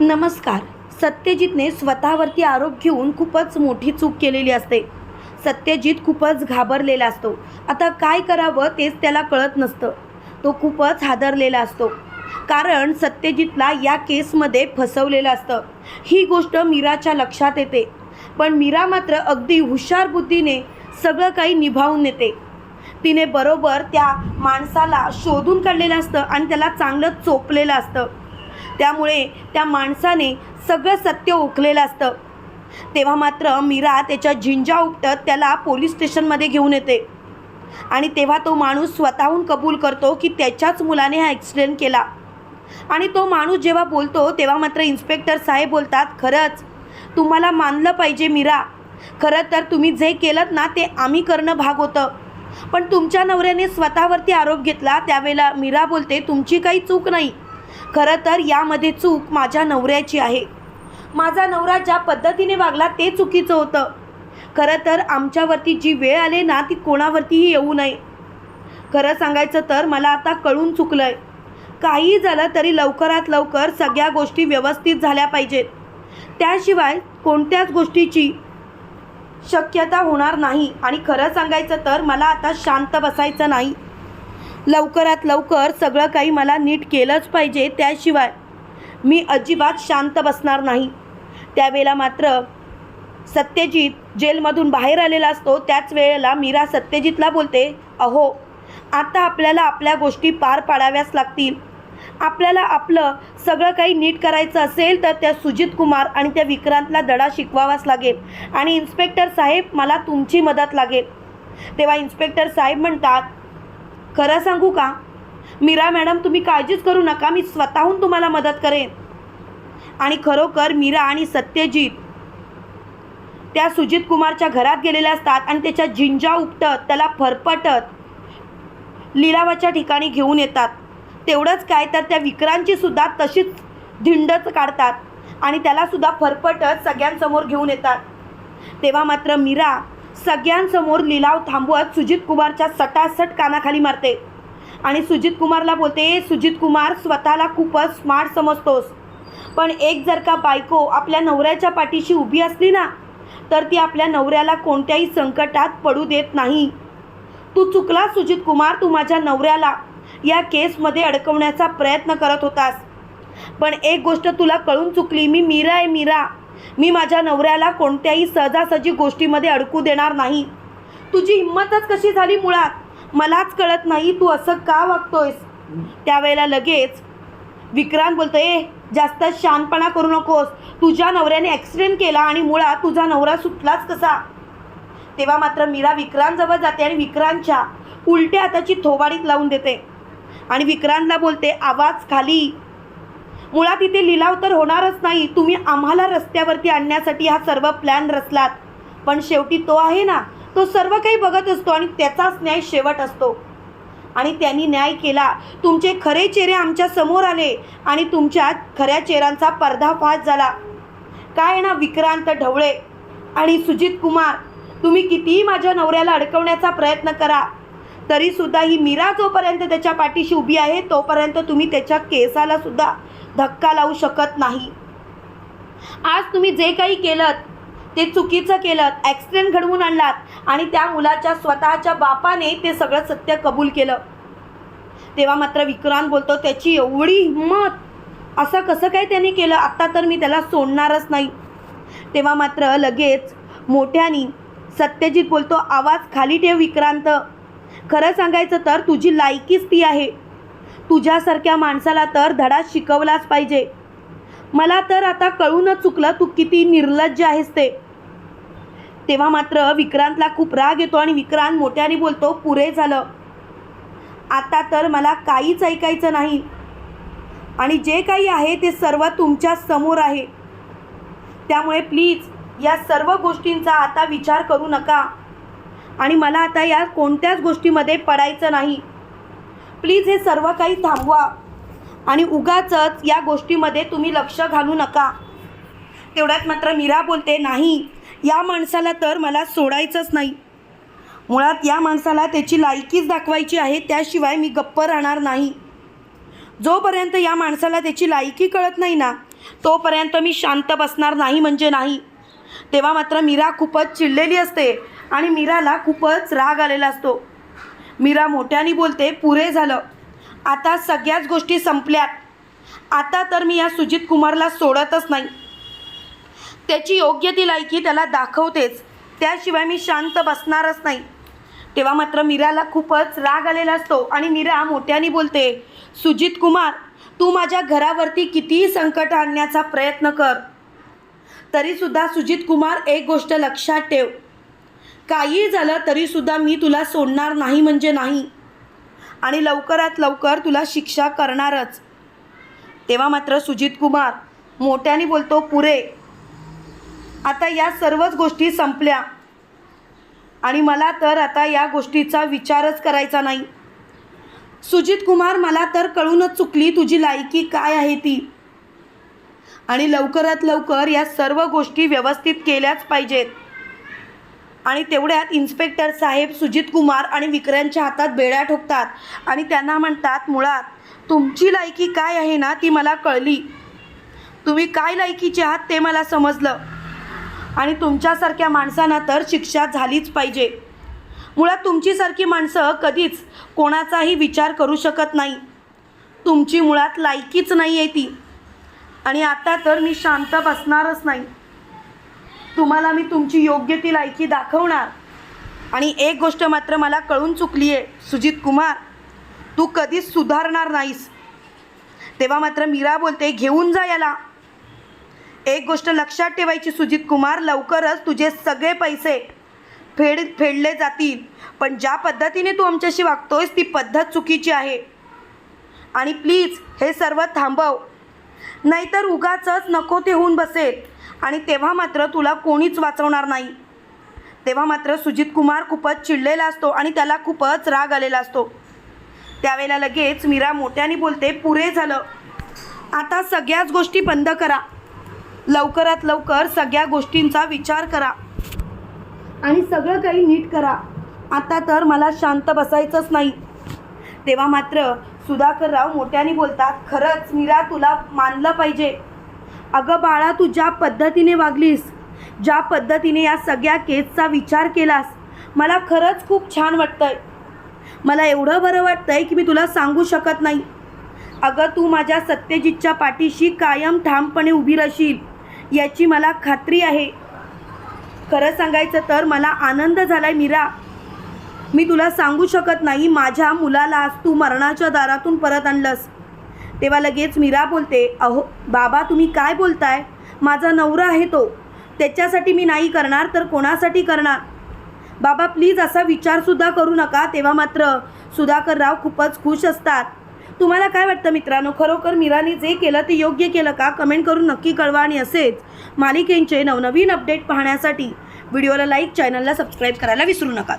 नमस्कार. सत्यजितने स्वतःवरती आरोप घेऊन खूपच मोठी चूक केलेली असते. सत्यजित खूपच घाबरलेला असतो. आता काय करावं तेच त्याला कळत नसतं. तो खूपच हादरलेला असतो. कारण सत्यजितला या केसमध्ये फसवलेलं असतं. ही गोष्ट मीराच्या लक्षात येते. पण मीरा मात्र अगदी हुशार बुद्धीने सगळं काही निभावून नेते. तिने बरोबर त्या माणसाला शोधून काढलेलं असतं आणि त्याला चांगलं चोपलेलं असतं. त्यामुळे त्या माणसाने सगळं सत्य ओकलेलं असतं. तेव्हा मात्र मीरा त्याच्या झिंजा उपटत त्याला पोलीस स्टेशनमध्ये घेऊन येते. आणि तेव्हा तो माणूस स्वतःहून कबूल करतो की त्याच्याच मुलाने हा ॲक्सिडेंट केला. आणि तो माणूस जेव्हा बोलतो तेव्हा मात्र इन्स्पेक्टर साहेब बोलतात खरंच तुम्हाला मानलं पाहिजे मीरा. खरं तर तुम्ही जे केलं ना ते आम्ही करणं भाग होतं. पण तुमच्या नवऱ्याने स्वतःवरती आरोप घेतला त्यावेळेला मीरा बोलते तुमची काही चूक नाही. खरं तर यामध्ये चूक माझ्या नवऱ्याची आहे. माझा नवरा ज्या पद्धतीने वागला ते चुकीचं होतं. खरं तर आमच्यावरती जी वेळ आली ना ती कोणावरतीही येऊ नये. खरं सांगायचं तर मला आता कळून चुकलं आहे काही झालं तरी लवकरात लवकर सगळ्या गोष्टी व्यवस्थित झाल्या पाहिजेत. त्याशिवाय कोणत्याच गोष्टीची शक्यता होणार नाही. आणि खरं सांगायचं तर मला आता शांत बसायचं नाही. लवकरात लवकर सगळं काही मला नीट केलंच पाहिजे त्याशिवाय मी अजिबात शांत बसणार नाही. त्यावेळेला मात्र सत्यजित जेलमधून बाहेर आलेला असतो त्याच वेळेला मीरा सत्यजितला बोलते अहो आता आपल्याला आपल्या गोष्टी पार पाडाव्याच लागतील. आपल्याला आपलं सगळं काही नीट करायचं असेल तर त्या सुजित कुमार आणि त्या विक्रांतला दडा शिकवावाच लागेल आणि इन्स्पेक्टर साहेब मला तुमची मदत लागेल. तेव्हा इन्स्पेक्टर साहेब म्हणतात खरं सांगू का? मीरा मॅडम तुम्ही काळजीच करू नका. मी स्वतःहून तुम्हाला मदत करेन. आणि खरोखर मीरा आणि सत्यजित त्या सुजित कुमारच्या घरात गेलेल्या असतात आणि त्याच्या झिंजा उपटत त्याला फरफटत लिलावाच्या ठिकाणी घेऊन येतात. तेवढंच काय तर त्या विक्रांची सुद्धा तशीच धिंडच काढतात आणि त्यालासुद्धा फरफटत सगळ्यांसमोर घेऊन येतात. तेव्हा मात्र मीरा सगळ्यांसमोर लिलाव थांबवत सुजित कुमारच्या सटासट कानाखाली मारते. आणि सुजित कुमारला बोलते सुजित कुमार स्वतःला खूपच स्मार्ट समजतोस. पण एक जर का बायको आपल्या नवऱ्याच्या पाठीशी उभी असली ना तर ती आपल्या नवऱ्याला कोणत्याही संकटात पडू देत नाही. तू चुकला सुजित कुमार तू माझ्या नवऱ्याला या केसमध्ये अडकवण्याचा प्रयत्न करत होतास. पण एक गोष्ट तुला कळून चुकली मी मीरा आहे मीरा. मी माझ्या नवऱ्याला कोणत्याही सहजासहजी गोष्टीमध्ये अडकू देणार नाही. तुझी हिंमतच कशी झाली मुळात? मलाच कळत नाही तू असं का वागतोयस? त्यावेळेला लगेच विक्रांत बोलतो ए जास्त शानपणा करू नकोस. तुझ्या नवऱ्याने ॲक्सिडेंट केला आणि मुळात तुझा नवरा सुटलाच कसा? तेव्हा मात्र मीरा विक्रांतजवळ जाते आणि विक्रांतच्या उलट्या हाताची थोबाडीत लावून देते. आणि विक्रांतला बोलते आवाज खाली. मुळात इथे लिलाव तर होणारच नाही. तुम्ही आम्हाला रस्त्यावरती आणण्यासाठी हा सर्व प्लॅन रचलात. पण शेवटी तो आहे ना तो सर्व काही बघत असतो आणि त्याचाच न्याय शेवट असतो. आणि त्यांनी न्याय केला. तुमचे खरे चेहरे आमच्यासमोर आले आणि तुमच्या खऱ्या चेहऱ्यांचा पर्दाफाश झाला. काय ना विक्रांत ढवळे आणि सुजित कुमार तुम्ही कितीही माझ्या नवऱ्याला अडकवण्याचा प्रयत्न करा. तरीसुद्धा ही मीरा जोपर्यंत त्याच्या पाठीशी उभी आहे तोपर्यंत तुम्ही त्याच्या केसाला सुद्धा धक्का लावू शकत नाही. आज तुम्ही जे काही केलं ते चुकीचं केलं ॲक्सिडेंट घडवून आणलात आणि त्या मुलाच्या स्वतःच्या बापाने ते सगळं सत्य कबूल केलं. तेव्हा मात्र विक्रांत बोलतो त्याची एवढी हिंमत असं कसं काय त्याने केलं? आत्ता तर मी त्याला सोडणारच नाही. तेव्हा मात्र लगेच मोठ्यानी सत्यजित बोलतो आवाज खाली ठेव विक्रांत. खरं सांगायचं तर तुझी लायकीच ती आहे. तुझ्यासारख्या माणसाला तर धडा शिकवलाच पाहिजे. मला तर आता कळूनच चुकलं तू किती निर्लज्ज आहेस ते. तेव्हा मात्र विक्रांतला खूप राग येतो आणि विक्रांत मोठ्याने बोलतो पुरे झालं. आता तर मला काहीच ऐकायचं नाही. आणि जे काही आहे ते सर्व तुमच्यासमोर आहे. त्यामुळे प्लीज या सर्व गोष्टींचा आता विचार करू नका. आणि मला आता या कोणत्याच गोष्टीमध्ये पडायचं नाही. प्लीज हे सर्व काही थांबवा आणि उगाचच या गोष्टीमध्ये तुम्ही लक्ष घालू नका. तेवढ्यात मात्र मीरा बोलते नाही या माणसाला तर मला सोडायचंच नाही. मुळात या माणसाला त्याची लायकीच दाखवायची आहे त्याशिवाय मी गप्प राहणार नाही. जोपर्यंत या माणसाला त्याची लायकी कळत नाही ना तोपर्यंत मी शांत बसणार नाही म्हणजे नाही. तेव्हा मात्र मीरा खूपच चिडलेली असते. आणि मीराला खूपच राग आलेला असतो. मीरा मोठ्याने बोलते पुरे झालं. आता सगळ्याच गोष्टी संपल्यात. आता तर मी या सुजित कुमारला सोडतच नाही. त्याची योग्य ती लायकी त्याला दाखवतेच. त्याशिवाय मी शांत बसणारच नाही. तेव्हा मात्र मीराला खूपच राग आलेला असतो आणि मीरा मोठ्याने बोलते सुजित कुमार तू माझ्या घरावरती कितीही संकट आणण्याचा प्रयत्न कर. तरीसुद्धा सुजित कुमार एक गोष्ट लक्षात ठेव. काही झालं तरीसुद्धा मी तुला सोडणार नाही म्हणजे नाही. आणि लवकरात लवकर तुला शिक्षा करणारच. तेव्हा मात्र सुजित कुमार मोठ्याने बोलतो पुरे आता या सर्वच गोष्टी संपल्या आणि मला तर आता या गोष्टीचा विचारच करायचा नाही. सुजित कुमार मला तर कळूनच चुकली तुझी लायकी काय आहे ती. आणि लवकरात लवकर या सर्व गोष्टी व्यवस्थित केल्याच पाहिजेत. आणि तेवढ्यात इन्स्पेक्टर साहेब सुजित कुमार आणि विक्रांच्या हातात बेड्या ठोकतात आणि त्यांना म्हणतात मुळात तुमची लायकी काय आहे ना ती मला कळली. तुम्ही काय लायकीचे आहात ते मला समजलं. आणि तुमच्यासारख्या माणसांना तर शिक्षा झालीच पाहिजे. मुळात तुमचीसारखी माणसं कधीच कोणाचाही विचार करू शकत नाही. तुमची मुळात लायकीच नाही आहे ती. आणि आता तर मी शांत बसणारच नाही. तुम्हाला मी तुमची योग्य ती लायकी दाखवणार. आणि एक गोष्ट मात्र मला कळून चुकली आहे सुजित कुमार तू कधीच सुधारणार नाहीस. तेव्हा मात्र मीरा बोलते घेऊन जा याला. एक गोष्ट लक्षात ठेवायची सुजित कुमार लवकरच तुझे सगळे पैसे फेड फेडले जातील. पण ज्या पद्धतीने तू आमच्याशी वागतोयस ती पद्धत चुकीची आहे. आणि प्लीज हे सर्व थांबव. नाहीतर उगाचच नको ते होऊन बसेल. आणि तेव्हा मात्र तुला कोणीच वाचवणार नाही. तेव्हा मात्र सुजित कुमार खूपच चिडलेला असतो आणि त्याला खूपच राग आलेला असतो. त्यावेळेला लगेच मीरा मोठ्याने बोलते पुरे झालं. आता सगळ्याच गोष्टी बंद करा. लवकरात लवकर सगळ्या गोष्टींचा विचार करा. आणि सगळं काही नीट करा. आता तर मला शांत बसायचंच नाही. तेव्हा मात्र सुधाकरराव मोठ्याने बोलतात खरंच मीरा तुला मानलं पाहिजे. अगं बाळा तू ज्या पद्धतीने वागलीस ज्या पद्धतीने या सगळ्या केसचा विचार केलास मला खरंच खूप छान वाटतंय. मला एवढं बरं वाटतंय की मी तुला सांगू शकत नाही. अगं तू माझ्या सत्यजितच्या पाठीशी कायम ठामपणे उभी राहशील याची मला खात्री आहे. खरं सांगायचं तर मला आनंद झालाय मीरा. मी तुला सांगू शकत नाही माझ्या मुलाला आज तू मरणाच्या दारातून परत आणलंस. तेव्हा लगेच मीरा बोलते अहो बाबा तुम्ही काय बोलताय? माझा नवरा आहे तो. त्याच्यासाठी मी नाही करणार तर कोणासाठी करणार? बाबा प्लीज असा विचारसुद्धा करू नका. तेव्हा मात्र सुधाकरराव खूपच खुश असतात. तुम्हाला काय वाटतं मित्रांनो? खरोखर मीराने जे केलं ते योग्य केलं का? कमेंट करून नक्की कळवा आणि असेच मालिकेंचे नवनवीन अपडेट पाहण्यासाठी व्हिडिओला लाईक चॅनलला सबस्क्राईब करायला विसरू नका.